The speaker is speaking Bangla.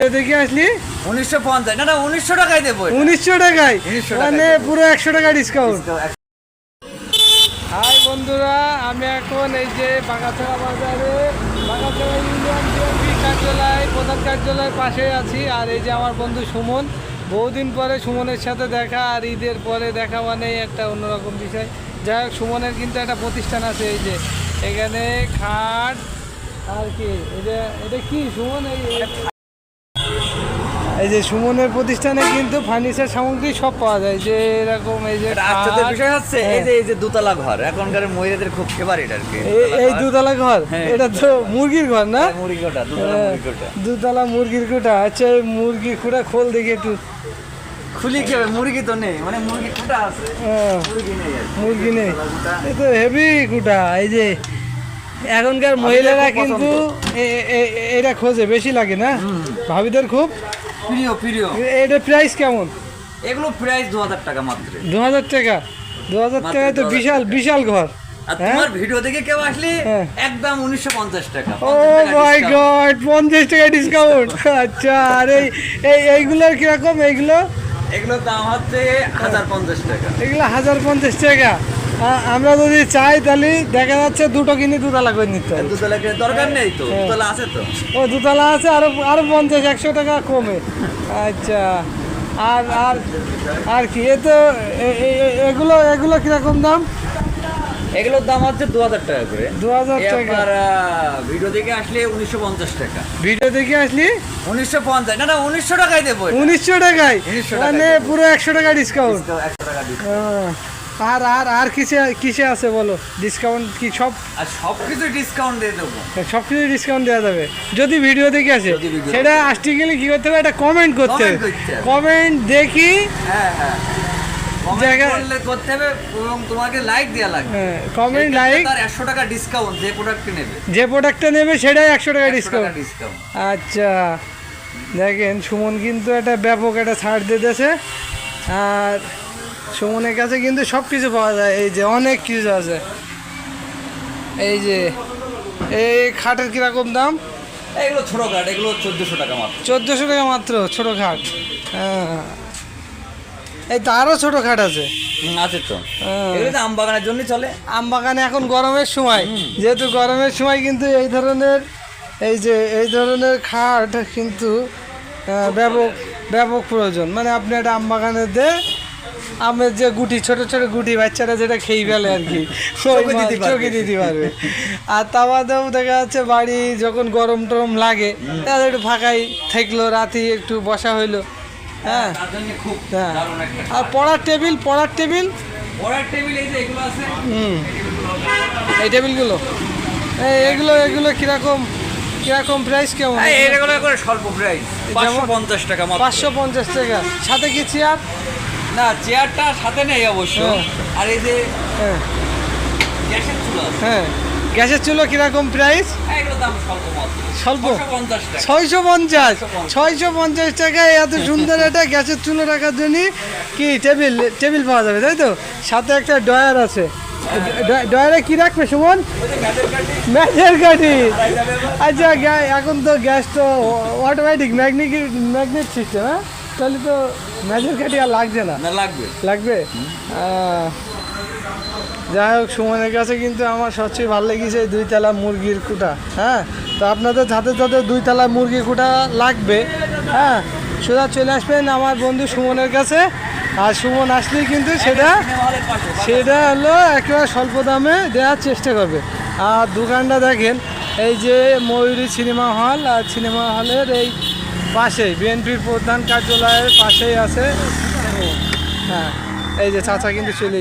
দেখে আসলি? উনিশশো পঞ্চাশ। না না উনিশশো টাকায় দেবো উনিশশো টাকায়? মানে পুরো একশো টাকা ডিসকাউন্ট হাই বন্ধুরা আমি এখন এই যে বাগাছড়া বাজারে বাগাছড়া ইউনিয়ন বিএনপি কার্যালয় প্রধান কার্যালয়ের পাশে আছি। আর এই যে আমার বন্ধু সুমন বহুদিন পরে সুমনের সাথে দেখা আর ঈদের পরে দেখা মানেই একটা অন্যরকম বিষয়। যাই হোক সুমনের কিন্তু একটা প্রতিষ্ঠান আছে এই যে এখানে খাট আর কি এটা এটা কি সুমন? এই এই যে সুমনের প্রতিষ্ঠানে কিন্তু ফার্নিচার সামগ্রী সব পাওয়া যায় যে এরকম এই যে আশ্চর্যের বিষয় হচ্ছে এই যে এই যে দোতলা ঘর এখনকার মহিলাদের খুব ফেভারিট আর কি এই- দুতলা ঘর। হ্যাঁ। এটা তো মুরগির ঘর না? মুরগি কোটা দোতলা হ্যাঁ, মুরগি কোটা দুতলা মুরগির কুটা আচ্ছা এই মুরগি কুটা খোল দেখি একটু। খুলি কি মুরগি তো নেই মানে মুরগি কোটা আছে। হ্যাঁ, মুরগি নেই মুরগি নেই। এ তো হেভি কুটা এই যে এখনকার মহিলারা কিন্তু এটা খোঁজে বেশি লাগে না? ভাবিদের খুব? প্রিয় প্রিয়। এটা প্রাইস কেমন? এগুলো প্রাইস দু হাজার টাকা মাত্র। দু হাজার টাকা? দু হাজার টাকায় তো বিশাল বিশাল ঘর। আর হ্যাঁ? তোমার ভিডিও দেখে কেউ আসলে হ্যাঁ। একদম উনিশশো পঞ্চাশ টাকা ও 50 টাকা মাই গড পঞ্চাশ টাকা ডিসকাউন্ট আচ্ছা আর এই এই এইগুলোর কীরকম এইগুলো? এগুলোর দাম হচ্ছে হাজার পঞ্চাশ টাকা। এগুলো হাজার পঞ্চাশ টাকা। আমরা যদি চাই তাহলে দেখা যাচ্ছে দুটো কিনে দুতলা করে নিতে হবে। দুতলা দরকার নেই তো? হ্যাঁ। দুতলা আছে তো? ও দুতলা আছে আরও আরও পঞ্চাশ একশো টাকা কমে। আচ্ছা। আর আর আর কি এ তো এগুলো এগুলো কীরকম দাম? এগুলোর দাম হচ্ছে দু হাজার টাকা করে। 2000 এ টাকা। ভিডিও দেখে আসলে উনিশশো পঞ্চাশ টাকা। ভিডিও দেখে আসলি? উনিশশো পঞ্চাশ না না উনিশশো টাকায় দেবো উনিশশো টাকায়? 1900 টাকায় মানে পুরো একশো টাকা ডিসকাউন্ট একশো টাকা discount। আর আর আর কিসে কিসে আছে বলো? ডিসকাউন্ট কি সব? আর সব কিছু ডিসকাউন্ট দিয়ে দেবো। সব কিছু ডিসকাউন্ট দেওয়া যাবে। যদি ভিডিও দেখে আসে সেটা আসতে গেলে কি করতে হবে? একটা কমেন্ট করতে হবে। কমেন্ট দেখি। হ্যাঁ হ্যাঁ। Comment জায়গা- করলে করতে হবে এবং তোমাকে লাইক দেওয়া লাগবে। কমেন্ট লাইক একশো টাকা ডিসকাউন্ট যে প্রোডাক্ট নেবে। যে প্রোডাক্টটা নেবে সেটাই একশো টাকা ডিসকাউন্ট টাকা ডিসকাউন্ট আচ্ছা। দেখেন সুমন কিন্তু একটা ব্যাপক একটা ছাড় দিতেছে। আর সুমনের কাছে কিন্তু সব কিছু পাওয়া যায় এই যে অনেক কিছু আছে। এই যে এই খাটের কীরকম দাম? এগুলো ছোটো খাট এগুলো চোদ্দশো টাকা মাত্র। চোদ্দোশো টাকা মাত্র ছোটো খাট। হ্যাঁ। এই তো আরও ছোটো খাট আছে। আছে তো। হ্যাঁ। এগুলো তো আম বাগানের জন্যই চলে। আম বাগানে এখন গরমের সময় যেহেতু গরমের সময় কিন্তু এই ধরনের এই যে এই ধরনের খাট কিন্তু ব্যাপক ব্যাপক প্রয়োজন। মানে আপনি একটা আম বাগানে দে আমের যে গুটি ছোট ছোট গুটি বাচ্চারা যেটা খেয়ে ফেলে আর কি। চোখে দিতে পারবে। চোখে দিতে পারবে। আর তা বাদেও দেখা যাচ্ছে বাড়ি যখন গরম টরম লাগে তাহলে একটু ফাঁকাই থাকল রাতে একটু বসা হইল। হ্যাঁ? হ্যাঁ। আর পড়ার টেবিল পড়ার টেবিল? পড়ার টেবিল এই যে এগুলো আছে? হুম। এই টেবিলগুলো? এগুলো এগুলো কীরকম কীরকম প্রাইস কেমন? এগুলো করে স্বল্প প্রাইস পাঁচশো পঞ্চাশ টাকা পাঁচশো পঞ্চাশ টাকা। সাথে কি চেয়ার না চেয়ারটা সাথে নেই অবশ্য। হ্যাঁ। আর এই যে হ্যাঁ। গ্যাসের চুলা হ্যাঁ। গ্যাসের চুলো কীরকম প্রাইস এগুলো স্বল্প ছয়শো পঞ্চাশ ছয়শো পঞ্চাশ? টাকায় এত সুন্দর একটা গ্যাসের চুলো রাখার জন্য কি টেবিল টেবিল পাওয়া যাবে তাই তো? সাথে একটা ডয়ার আছে। ডয়ারে কি রাখবে সুমন? ম্যাচের এবার। আচ্ছা গ্যা- এখন তো গ্যাস তো অটোমেটিক ম্যাগনেট ম্যাগনেট সিস্টেম হ্যাঁ? তাহলে তো ম্যাচের কাঠি আর লাগছে না। না লাগবে। লাগবে? যাই হোক সুমনের কাছে কিন্তু আমার সবচেয়ে ভালো লেগেছে এই দুইতলা মুরগির কুটা হ্যাঁ? তো আপনাদের যাদের দুই দুইতলা মুরগির কুটা লাগবে হ্যাঁ? সোজা চলে আসবেন আমার বন্ধু সুমনের কাছে। আর সুমন আসলেই কিন্তু সেটা সেটা হলো একেবারে স্বল্প দামে দেওয়ার চেষ্টা করবে। আর দোকানটা দেখেন এই যে ময়ূরী সিনেমা হল আর সিনেমা হলের এই পাশেই বিএনপির প্রধান কার্যালয়ের পাশেই আছে। হ্যাঁ এই যে চাচা কিন্তু চলে